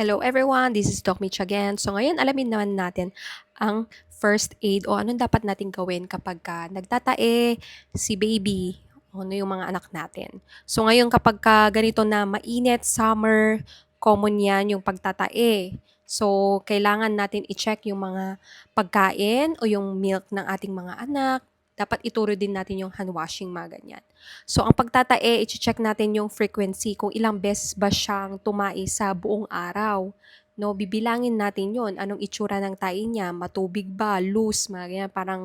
Hello everyone, this is Doc Mitch again. So ngayon alamin naman natin ang first aid o anong dapat natin gawin kapag ka nagtatae si baby o ano yung mga anak natin. So ngayon kapag ka ganito na mainit, summer, common yan yung pagtatae. So kailangan natin i-check yung mga pagkain o yung milk ng ating mga anak. Dapat ituro din natin yung hand washing, mga ganyan. So, ang pagtatae, i-check natin yung frequency, kung ilang beses ba siyang tumae sa buong araw. No, bibilangin natin yon Anong itsura ng tae niya? Matubig ba? Loose? Mga ganyan. Parang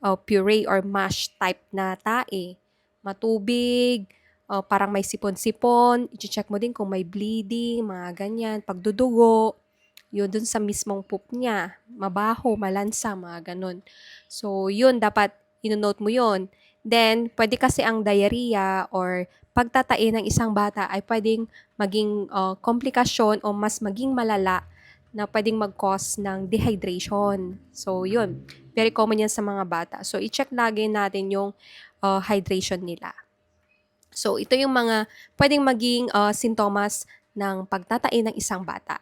uh, puree or mash type na tae. Matubig, uh, parang may sipon-sipon. I-check mo din kung may bleeding, mga ganyan. Pagdudugo, yun dun sa mismong poop niya. Mabaho, malansa, mga ganun. So, yun, dapat ino-note mo yon. Then, pwede kasi ang diarrhea or pagtatai ng isang bata ay pwedeng maging uh, komplikasyon o mas maging malala na pwedeng mag-cause ng dehydration. So, yun. Very common yan sa mga bata. So, i-check lagi natin yung uh, hydration nila. So, ito yung mga pwedeng maging uh, sintomas ng pagtatai ng isang bata.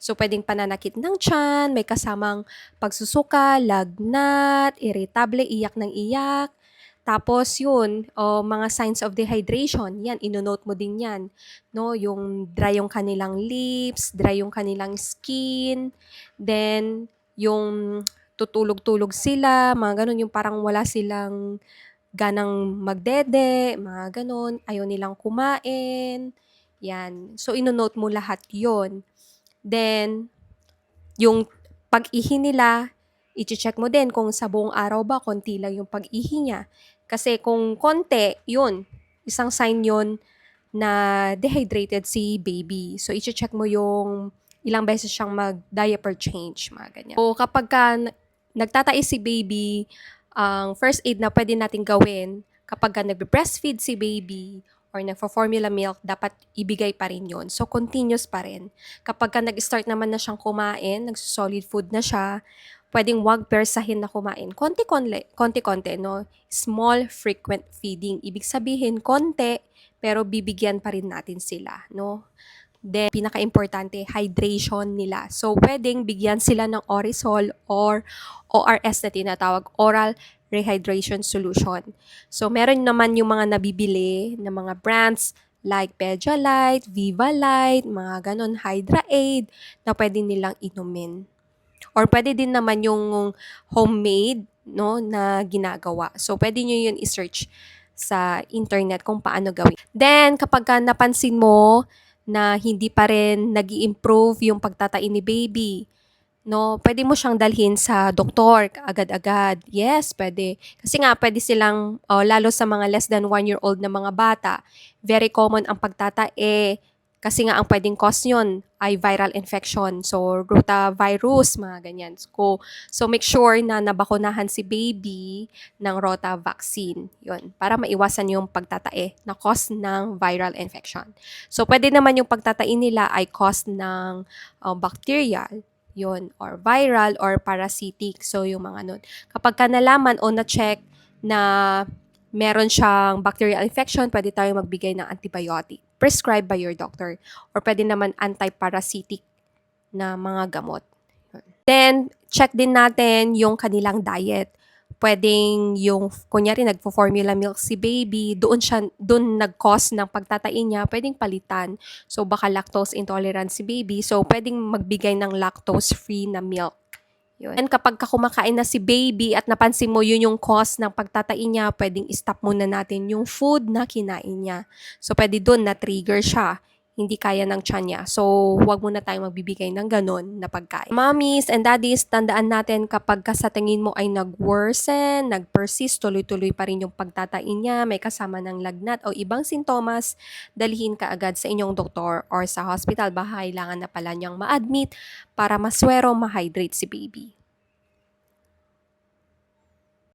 So, pwedeng pananakit ng tiyan, may kasamang pagsusuka, lagnat, irritable, iyak ng iyak. Tapos yun, oh, mga signs of dehydration, yan, inonote mo din yan. No? Yung dry yung kanilang lips, dry yung kanilang skin, then yung tutulog-tulog sila, mga ganun, yung parang wala silang ganang magdede, mga ganun, ayaw nilang kumain, yan. So, inonote mo lahat yon Then, yung pag-ihi nila, i-check mo din kung sa buong araw ba, konti lang yung pag-ihi niya. Kasi kung konti, yun, isang sign yun na dehydrated si baby. So, i-check mo yung ilang beses siyang mag-diaper change, mga ganyan. So, kapag ka nagtatais si baby, ang first aid na pwede natin gawin kapag ka nagbe-breastfeed si baby or nagfo-formula milk, dapat ibigay pa rin yon So, continuous pa rin. Kapag ka nag-start naman na siyang kumain, nag-solid food na siya, pwedeng wag persahin na kumain. Konti-konti, konti-konti, no? Small, frequent feeding. Ibig sabihin, konti, pero bibigyan pa rin natin sila, no? Then, pinaka-importante, hydration nila. So, pwedeng bigyan sila ng Orisol or ORS na tinatawag, Oral Rehydration Solution. So, meron naman yung mga nabibili na mga brands like Pedialyte, Viva Light, mga ganon, Hydra Aid, na pwede nilang inumin. Or pwede din naman yung homemade, no, na ginagawa. So, pwede nyo yun i-search sa internet kung paano gawin. Then, kapag ka napansin mo na hindi pa rin nag improve yung pagtatain ni baby, no, pwede mo siyang dalhin sa doktor agad-agad. Yes, pwede. Kasi nga, pwede silang, uh, lalo sa mga less than one year old na mga bata, very common ang pagtatae kasi nga ang pwedeng cause yun ay viral infection. So, rotavirus, mga ganyan. So, so make sure na nabakunahan si baby ng rota vaccine. Yun, para maiwasan yung pagtatae na cause ng viral infection. So, pwede naman yung pagtatae nila ay cause ng uh, bacterial yun, or viral or parasitic. So, yung mga nun. Kapag ka nalaman o na-check na meron siyang bacterial infection, pwede tayong magbigay ng antibiotic prescribed by your doctor. Or pwede naman antiparasitic na mga gamot. Then, check din natin yung kanilang diet. Pwedeng yung, kunyari, nagpo-formula milk si baby, doon siya, doon nag-cause ng pagtatain niya, pwedeng palitan. So, baka lactose intolerant si baby. So, pwedeng magbigay ng lactose-free na milk. Yun. And kapag kumakain na si baby at napansin mo yun yung cause ng pagtatain niya, pwedeng stop muna natin yung food na kinain niya. So, pwede doon na-trigger siya hindi kaya ng tiyan niya. So, huwag muna tayong magbibigay ng ganon na pagkain. Mommies and daddies, tandaan natin kapag sa tingin mo ay nag-worsen, nag-persist, tuloy-tuloy pa rin yung pagtatain niya, may kasama ng lagnat o ibang sintomas, dalhin ka agad sa inyong doktor or sa hospital. Baka kailangan na pala niyang ma-admit para maswero, ma-hydrate si baby.